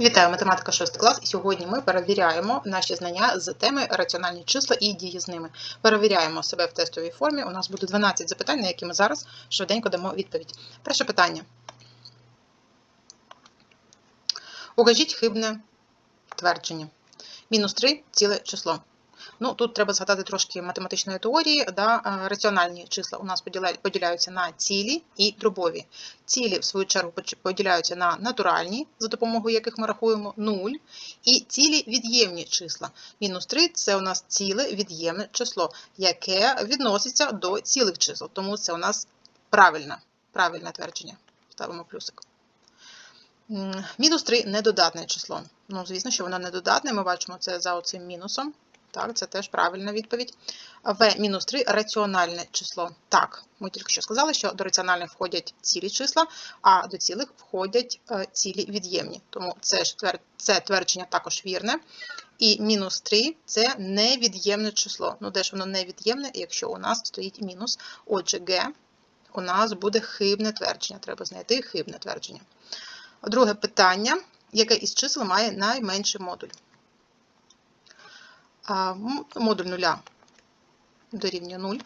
Вітаю, математика 6 клас. І сьогодні ми перевіряємо наші знання з теми раціональні числа і дії з ними. Перевіряємо себе в тестовій формі. У нас буде 12 запитань, на які ми зараз швиденько дамо відповідь. Перше питання. Укажіть хибне твердження. Мінус 3 ціле число. Ну, тут треба згадати трошки математичної теорії. Да? е, Раціональні числа у нас поділяються на цілі і дробові. Цілі, в свою чергу, поділяються на натуральні, за допомогою яких ми рахуємо 0, і цілі від'ємні числа. Мінус 3 це у нас ціле від'ємне число, яке відноситься до цілих чисел. Тому це у нас правильне, правильне твердження. Ставимо плюсик. Мінус 3 недодатне число. Ну, звісно, що воно недодатне, ми бачимо це за оцим мінусом. Так, це теж правильна відповідь. В-3 раціональне число. Так, ми тільки що сказали, що до раціональних входять цілі числа, а до цілих входять е, цілі від'ємні. Тому це, це твердження також вірне. І мінус 3 це невід'ємне число. Ну, де ж воно невід'ємне, якщо у нас стоїть мінус. Отже, Г у нас буде хибне твердження. Треба знайти хибне твердження. Друге питання. Яке із чисел має найменший модуль? Модуль нуля дорівнює 0.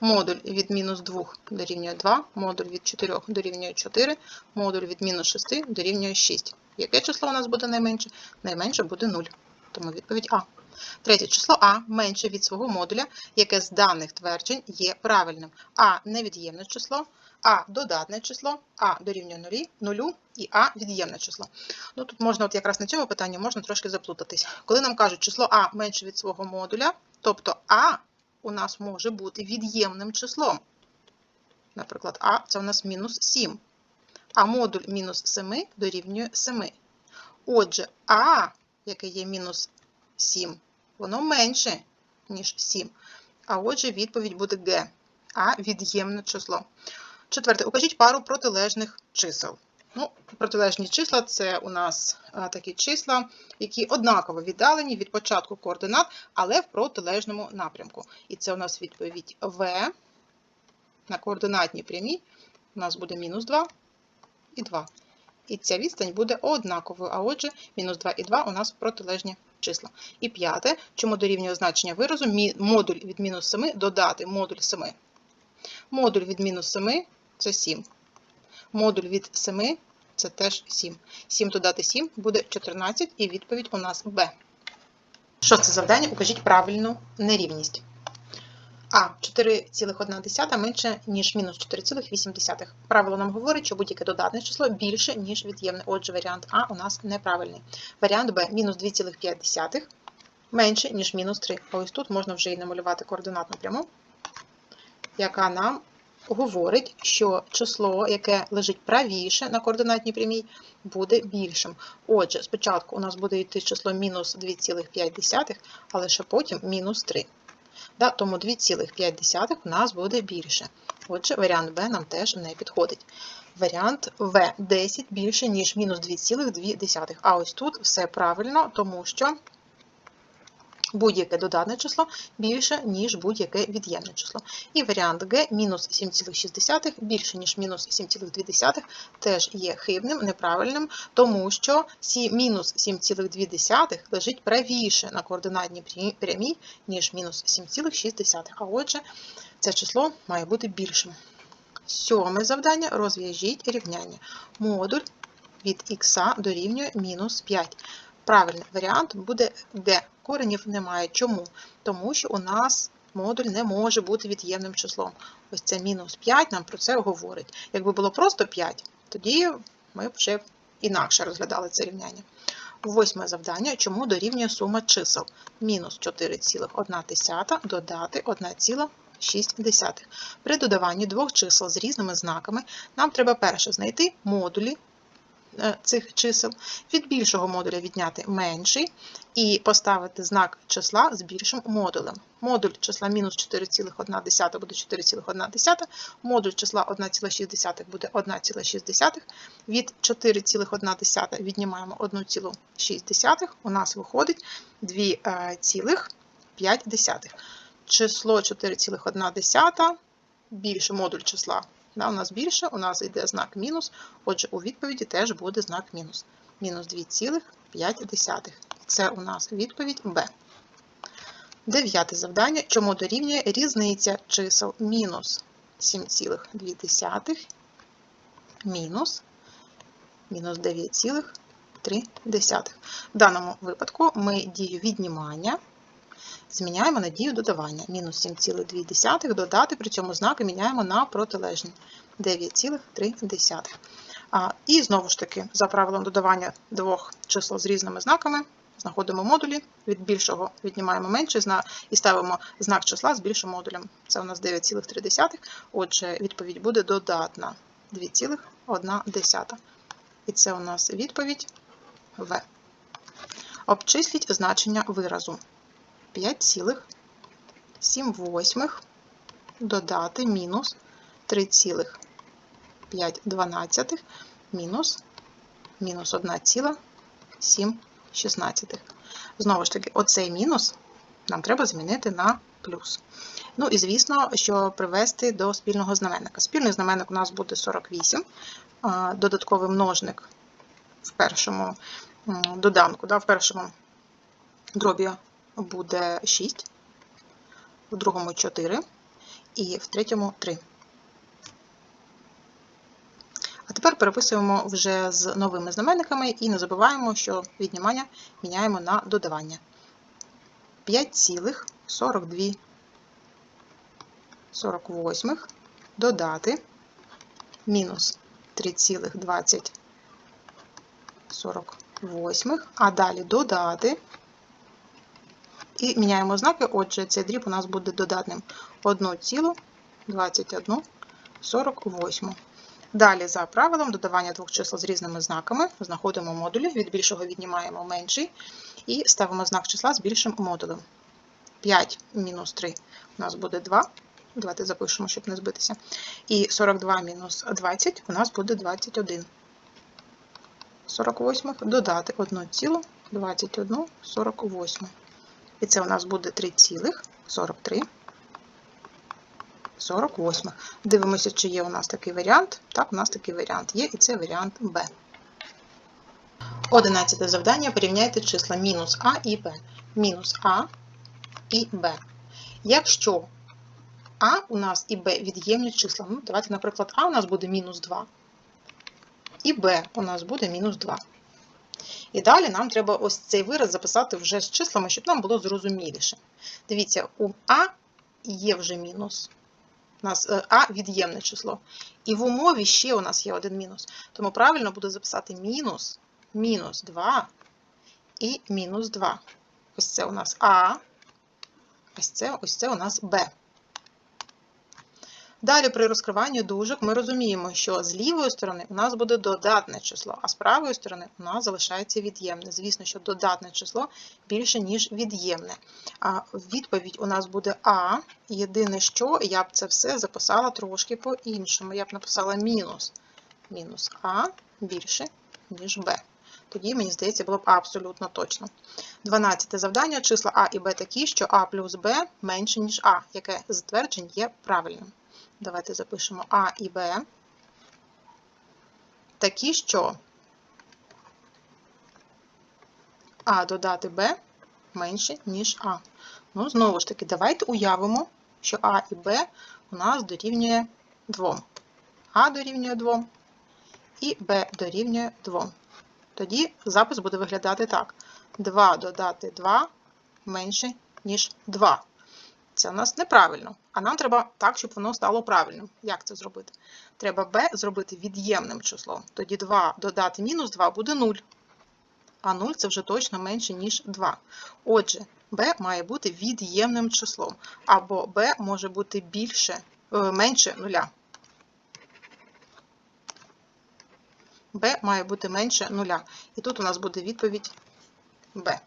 Модуль від мінус 2 дорівнює 2, модуль від 4 дорівнює 4, модуль від мінус 6 дорівнює 6. Яке число у нас буде найменше? Найменше буде 0. Тому відповідь А. Третє число А менше від свого модуля, яке з даних тверджень є правильним. А невід'ємне число, А додатне число, А дорівнює 0, 0 і А від'ємне число. Ну, тут можна, от якраз на цьому питанні можна трошки заплутатись. Коли нам кажуть число А менше від свого модуля, тобто А у нас може бути від'ємним числом. Наприклад, А це у нас мінус 7. А модуль мінус 7 дорівнює 7. Отже, А, яке є мінус 7, воно менше, ніж 7. А отже, відповідь буде Г. А від'ємне число. Четверте, укажіть пару протилежних чисел. Ну, протилежні числа це у нас а, такі числа, які однаково віддалені від початку координат, але в протилежному напрямку. І це у нас відповідь В на координатній прямій. У нас буде мінус 2 і 2. І ця відстань буде однаковою. А отже, мінус 2 і 2 у нас протилежні числа. І п'яте, чому дорівнює значення виразу модуль від мінус 7 додати модуль 7. Модуль від мінус 7 це 7. Модуль від 7 це теж 7. 7 додати 7 буде 14, і відповідь у нас Б. Що це завдання? Укажіть правильну нерівність. А 4,1 менше, ніж мінус 4,8. Правило нам говорить, що будь-яке додатне число більше, ніж від'ємне. Отже, варіант А у нас неправильний. Варіант Б мінус 2,5 менше, ніж мінус 3. А ось тут можна вже і намалювати координатну пряму, яка нам говорить, що число, яке лежить правіше на координатній прямій, буде більшим. Отже, спочатку у нас буде йти число мінус 2,5, а лише потім мінус 3. Да, тому 2,5 у нас буде більше. Отже, варіант Б нам теж не підходить. Варіант В 10 більше, ніж мінус 2,2. А ось тут все правильно, тому що будь-яке додатне число більше, ніж будь-яке від'ємне число. І варіант Г мінус 7,6 більше, ніж мінус 7,2 теж є хибним, неправильним, тому що мінус 7,2 лежить правіше на координатній прямій, ніж мінус 7,6. А отже, це число має бути більшим. Сьоме завдання розв'яжіть рівняння. Модуль від х дорівнює мінус 5. Правильний варіант буде Д. Коренів немає. Чому? Тому що у нас модуль не може бути від'ємним числом. Ось це мінус 5 нам про це говорить. Якби було просто 5, тоді ми б вже інакше розглядали це рівняння. Восьме завдання. Чому дорівнює сума чисел? Мінус 4,1 додати 1,6. При додаванні двох чисел з різними знаками нам треба перше знайти модулі цих чисел, від більшого модуля відняти менший і поставити знак числа з більшим модулем. Модуль числа мінус 4,1 буде 4,1, модуль числа 1,6 буде 1,6. Від 4,1 віднімаємо 1,6, у нас виходить 2,5. Число 4,1 більше модуль числа Да, у нас більше, у нас йде знак мінус, отже, у відповіді теж буде знак мінус. Мінус 2,5. Це у нас відповідь Б. Дев'яте завдання. Чому дорівнює різниця чисел мінус 7,2 мінус мінус 9,3. В даному випадку ми дію віднімання зміняємо на дію додавання. Мінус 7,2 додати, при цьому знаки міняємо на протилежні 9,3. А, І знову ж таки, за правилом додавання двох чисел з різними знаками, знаходимо модулі, від більшого віднімаємо менше і ставимо знак числа з більшим модулем. Це у нас 9,3. Отже, відповідь буде додатна 2,1. І це у нас відповідь В. Обчисліть значення виразу. 5,7 додати мінус 3,5 мінус мінус 1,7. Знову ж таки, оцей мінус нам треба змінити на плюс. Ну і звісно, що привести до спільного знаменника. Спільний знаменник у нас буде 48, додатковий множник в першому доданку, да, в першому дробі буде 6, в другому 4 і в третьому 3. А тепер переписуємо вже з новими знаменниками і не забуваємо, що віднімання міняємо на додавання. 5,42 48 додати. Мінус 3,20 48, а далі додати і міняємо знаки, отже, цей дріб у нас буде додатним 1,21 48. Далі, за правилом додавання двох чисел з різними знаками, знаходимо модулі, від більшого віднімаємо менший і ставимо знак числа з більшим модулем. 5 мінус 3 у нас буде 2. Давайте запишемо, щоб не збитися. І 42 мінус 20 у нас буде 21. 48 додати 1,21 48. І це у нас буде 3,43. 48. Дивимося, чи є у нас такий варіант. Так, у нас такий варіант є, і це варіант Б. Одинадцяте завдання. Порівняйте числа мінус А і Б. Мінус А і Б. Якщо А у нас і Б від'ємні числа, ну, давайте, наприклад, А у нас буде мінус 2, і Б у нас буде мінус 2. І далі нам треба ось цей вираз записати вже з числами, щоб нам було зрозуміліше. Дивіться, у А є вже мінус. У нас е, А від'ємне число. І в умові ще у нас є один мінус. Тому правильно буде записати мінус, мінус 2 і мінус 2. Ось це у нас А, ось це, ось це у нас Б. Далі при розкриванні дужок ми розуміємо, що з лівої сторони у нас буде додатне число, а з правої сторони у нас залишається від'ємне. Звісно, що додатне число більше, ніж від'ємне. А відповідь у нас буде А. Єдине, що я б це все записала трошки по-іншому. Я б написала мінус. Мінус А більше, ніж Б. Тоді, мені здається, було б абсолютно точно. 12 завдання. Числа А і Б такі, що А плюс Б менше, ніж А, яке з тверджень є правильним. Давайте запишемо А і Б. Такі, що А додати Б менше, ніж А. Ну, знову ж таки, давайте уявимо, що А і Б у нас дорівнює 2. А дорівнює 2 і Б дорівнює 2. Тоді запис буде виглядати так. 2 додати 2 менше, ніж 2. Це у нас неправильно. А нам треба так, щоб воно стало правильним. Як це зробити? Треба b зробити від'ємним числом. Тоді 2 додати мінус 2 буде 0. А 0 це вже точно менше, ніж 2. Отже, b має бути від'ємним числом. Або b може бути більше, е, менше 0. b має бути менше 0. І тут у нас буде відповідь b.